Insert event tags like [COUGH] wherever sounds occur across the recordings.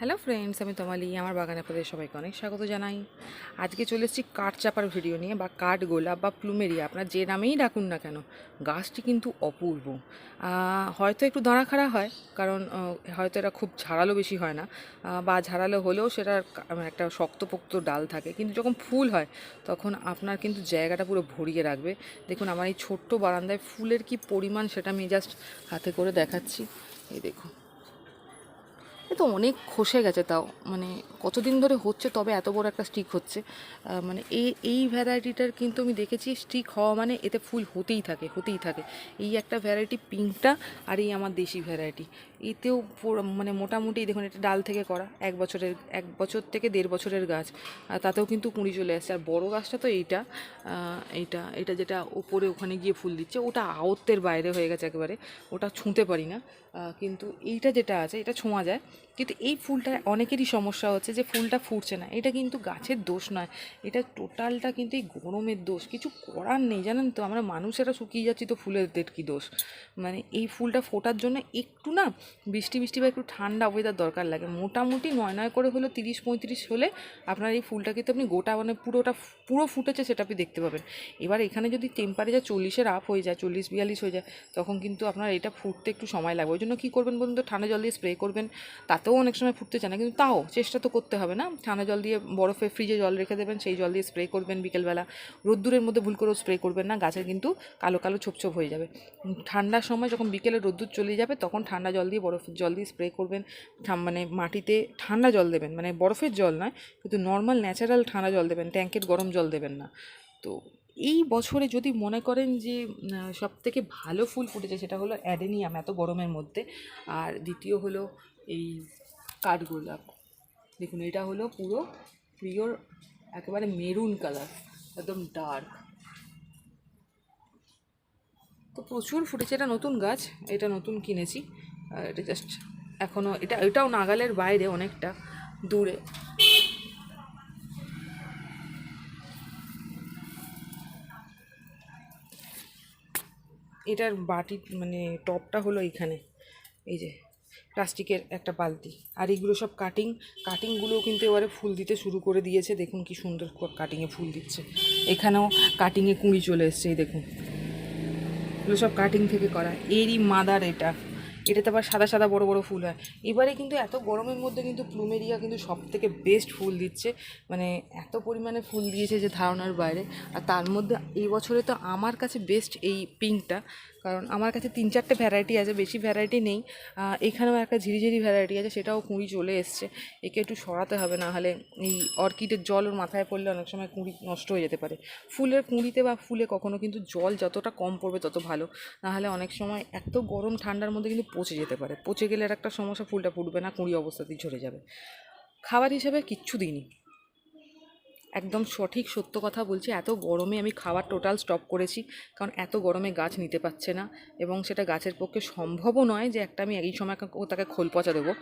Hello friends আমি তোমালি, আমার বাগানে আপনাদের সবাইকে অনেক স্বাগত জানাই। আজকে চলে এসেছি কাঠ চাপার ভিডিও নিয়ে, বা কাঠ গোলাপ বা প্লুমেরিয়া, আপনার যে নামেই ডাকুন না কেন, গাছটি কিন্তু অপূর্ব। হয়তো একটু দাঁড়াখাড়া হয়, কারণ হয়তো এটা খুব ঝাড়ালো বেশি হয় না বা ঝাড়ালো হলেও সেটার মানে একটা শক্তপোক্ত ডাল থাকে, কিন্তু যখন ফুল হয়, তখন আপনার কিন্তু জায়গাটা পুরো ভরিয়ে রাখবে। দেখুন, আমার এই ছোট্ট বারান্দায় ফুলের কি পরিমাণ সেটা আমি জাস্ট হাতে করে দেখাচ্ছি। এই দেখুন। এ তো অনেক খসে গেছে তাও। মানে কতদিন ধরে হচ্ছে, তবে এত বড় একটা স্টিক হচ্ছে। মানে এই এই ভ্যারাইটিটার কিন্তু আমি দেখেছি স্টিক হওয়া মানে এতে ফুল হতেই থাকে হতেই থাকে। এই একটা ভ্যারাইটি পিঙ্কটা আর এই আমার দেশি ভ্যারাইটি এতেও মানে মোটামুটি দেখুন, এটা ডাল থেকে করা, এক বছরের, এক বছর থেকে দেড় বছরের গাছ। আর তাতেও কিন্তু কুঁড়ি চলে আসছে। আর বড় গাছটা তো এইটা এইটা, এটা যেটা ওপরে ওখানে গিয়ে ফুল দিচ্ছে, ওটা আওত্তের বাইরে হয়ে গেছে একেবারে, ওটা ছুঁতে পারি না। কিন্তু এইটা যেটা আছে, এটা ছোঁয়া যায়। কিন্তু এই ফুলটা অনেকেরই সমস্যা হচ্ছে যে ফুলটা ফুটছে না। এটা কিন্তু গাছের দোষ নয়। এটা টোটালটা কিন্তু এই গরমের দোষ। কিছু করার নেই, জানেন তো? আমরা মানুষেরা শুকিয়ে যাচ্ছি তো ফুলেদের কী দোষ? মানে এই ফুলটা ফোটার জন্য একটু না বৃষ্টি বৃষ্টি বা একটু ঠান্ডা ওয়েদার দরকার লাগে। মোটামুটি নয় নয় করে হলো তিরিশ, পঁয়ত্রিশ হলে আপনার এই ফুলটা কিন্তু আপনি গোটা মানে পুরোটা, পুরো ফুটেছে সেটা আপনি দেখতে পাবেন। এবার এখানে যদি টেম্পারেচার চল্লিশের আপ হয়ে যায়, চল্লিশ, বিয়াল্লিশ হয়ে যায়, তখন কিন্তু আপনার এটা ফুটতে একটু সময় লাগবে। ওই জন্য কী করবেন বলুন তো? ঠান্ডা জল দিয়ে স্প্রে করবেন, তাতেও অনেক সময় ফুটতে চায় না, কিন্তু তাও চেষ্টা তো করতে হবে না? ঠান্ডা জল দিয়ে বরফে ফ্রিজে জল রেখে দেবেন, সেই জল দিয়ে স্প্রে করবেন বিকেলবেলা। রোদ্দুরের মধ্যে ভুল করেও স্প্রে করবেন না গাছের কিন্তু কালো কালো ছোপ ছোপ হয়ে যাবে। ঠান্ডার সময় যখন বিকেলে রোদ্দুর চলে যাবে, তখন ঠান্ডা জল দিয়ে বরফের জল দিয়ে স্প্রে করবেন। মানে মাটিতে ঠান্ডা জল দেবেন মানে বরফের জল নয়, কিন্তু নর্মাল ন্যাচারাল ঠান্ডা জল দেবেন ট্যাঙ্কের গরম জল দেবেন না। তো এই বছরে যদি মনে করেন যে সব থেকে ভালো ফুল ফুটেছে সেটা হলো অ্যাডেনিয়াম এত গরমের মধ্যে। আর দ্বিতীয় হলো এই কাঠগোলাপ। দেখুন, এটা হলো পুরো পিওর একেবারে মেরুন কালার একদম ডার্ক তো প্রচুর ফুটেছে, এটা নতুন গাছ, এটা নতুন কিনেছি। এটা জাস্ট এখনও এটা, এটাও নাগালের বাইরে অনেকটা দূরে। এটার বাটি মানে টপটা হলো এখানে এই যে, প্লাস্টিকের একটা বালতি। আর এইগুলো সব কাটিং কাটিংগুলোও কিন্তু এবারে ফুল দিতে শুরু করে দিয়েছে। দেখুন কি সুন্দর কাটিংয়ে ফুল দিচ্ছে। এখানেও কাটিংয়ে কুঁড়ি চলে এসছে, এই দেখুন। এগুলো সব কাটিং থেকে করা। এরই মাদার এটা। এটাতে আবার সাদা সাদা বড় বড় ফুল হয়। এবারে কিন্তু এত গরমের মধ্যে কিন্তু প্লুমেরিয়া কিন্তু সব থেকে বেস্ট ফুল দিচ্ছে। মানে এত পরিমাণে ফুল দিয়েছে যে ধারণার বাইরে। আর তার মধ্যে এই বছরে তো আমার কাছে বেস্ট এই পিঙ্কটা কারণ আমার কাছে তিন চারটে ভ্যারাইটি আছে, বেশি ভ্যারাইটি নেই। এখানেও একটা ঝিরিঝিরি ভ্যারাইটি আছে, সেটাও কুঁড়ি চলে এসছে। একে একটু সরাতে হবে, না হলে এই অর্কিডের জল ওর মাথায় পড়লে অনেক সময় কুঁড়ি নষ্ট হয়ে যেতে পারে। ফুলের কুঁড়িতে বা ফুলে কখনো কিন্তু জল যতটা কম পড়বে তত ভালো। নাহলে অনেক সময় এত গরম ঠান্ডার মধ্যে কিন্তু পচে যেতে পারে। পচে গেলে একটা সমস্যা, ফুলটা ফুটবে না, কুঁড়ি অবস্থাতেই ঝরে যাবে। খাবার হিসেবে কিচ্ছু দিইনি। একদম সঠিক সত্য কথা বলছি। এত গরমে আমি খাবার টোটাল স্টপ করেছি, কারণ এত গরমে গাছ নিতে পারছে না এবং সেটা গাছের পক্ষে সম্ভবও নয় যে একটা আমি এই সময় তাকে খোল পচা দেবো।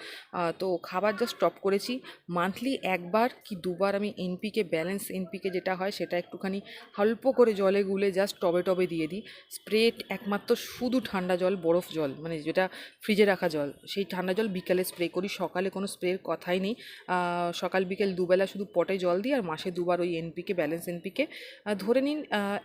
তো খাবার জাস্ট স্টপ করেছি। মান্থলি একবার কি দুবার আমি এনপিকে ব্যালেন্স এনপিকে যেটা হয় সেটা একটুখানি অল্প করে জলে গুলে জাস্ট টবে টবে দিয়ে দিই। স্প্রে একমাত্র শুধু ঠান্ডা জল, বরফ জল মানে যেটা ফ্রিজে রাখা জল। সেই ঠান্ডা জল বিকালে স্প্রে করি, সকালে কোনো স্প্রের কথাই নেই। সকাল বিকেল দুবেলা শুধু পটে জল দিই আর মাসে দুবার ওই এনপিকে ব্যালেন্স এনপিকে ধরে নিন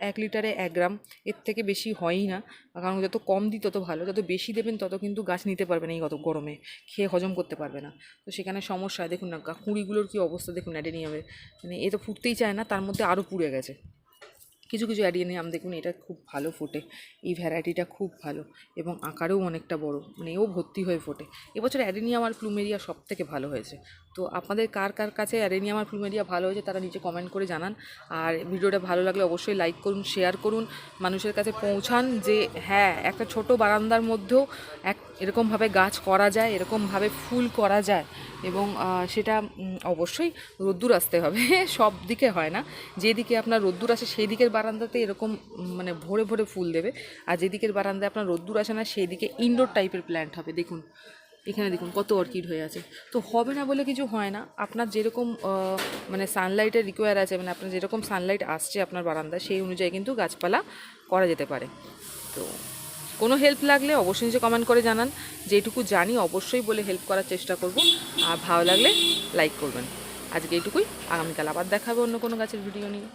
এক লিটারে এক গ্রাম, এর থেকে বেশি হয়ই না। কারণ যত কম দিই তত ভালো, যত বেশি দেবেন তত কিন্তু গাছ নিতে পারবে না এই গত গরমে, খেয়ে হজম করতে পারবে না। তো সেখানে সমস্যা, দেখুন না কুঁড়িগুলোর কী অবস্থা, দেখুন, অ্যাডেনিয়ামের। মানে এ তো ফুটতেই চায় না, তার মধ্যে আরও পুড়ে গেছে। কিছু কিছু অ্যাডিয়ানিয়াম দেখুন, এটা খুব ভালো ফোটে। এই ভ্যারাইটিটা খুব ভালো এবং আকারেও অনেকটা বড় মানে এও ভর্তি হয়ে ফোটে। এবছর অ্যাডেনিয়াম আর প্লুমেরিয়া সব থেকে ভালো হয়েছে। তো আপনাদের কার কার কাছে অ্যাডেনিয়াম আর প্লুমেরিয়া ভালো হয়েছে তারা নিচে কমেন্ট করে জানান। আর ভিডিওটা ভালো লাগলে অবশ্যই লাইক করুন শেয়ার করুন, মানুষের কাছে পৌঁছান যে হ্যাঁ একটা ছোট বারান্দার মধ্যেও এক, এরকমভাবে গাছ করা যায়, এরকমভাবে ফুল করা যায় এবং সেটা অবশ্যই রোদ্দুর আসতে হবে, [LAUGHS] সব দিকে হয় না। যেদিকে আপনার রোদ্দুর আসে সেই দিকের বারান্দাতে এরকম মানে ভরে ভরে ফুল দেবে। আর যেদিকের বারান্দায় আপনার রোদ্দুর আসে না সেই দিকে ইনডোর টাইপের প্ল্যান্ট হবে, দেখুন। এখানে দেখুন কত অর্কিড হয়ে আছে। তো হবে না বলে কিছু হয় না। আপনার যেরকম মানে সানলাইটের রিকোয়ার আছে মানে আপনার যেরকম সানলাইট আসছে আপনার বারান্দায়, সেই অনুযায়ী কিন্তু গাছপালা করা যেতে পারে। তো কোনো হেল্প লাগলে অবশ্যই নিচে কমেন্ট করে জানান। যেটুকু জানি অবশ্যই বলে হেল্প করার চেষ্টা করব। আর ভালো লাগলে লাইক করবেন। আজকে এইটুকুই আগামীকাল আবার দেখাবে অন্য কোনো গাছের ভিডিও নিয়ে।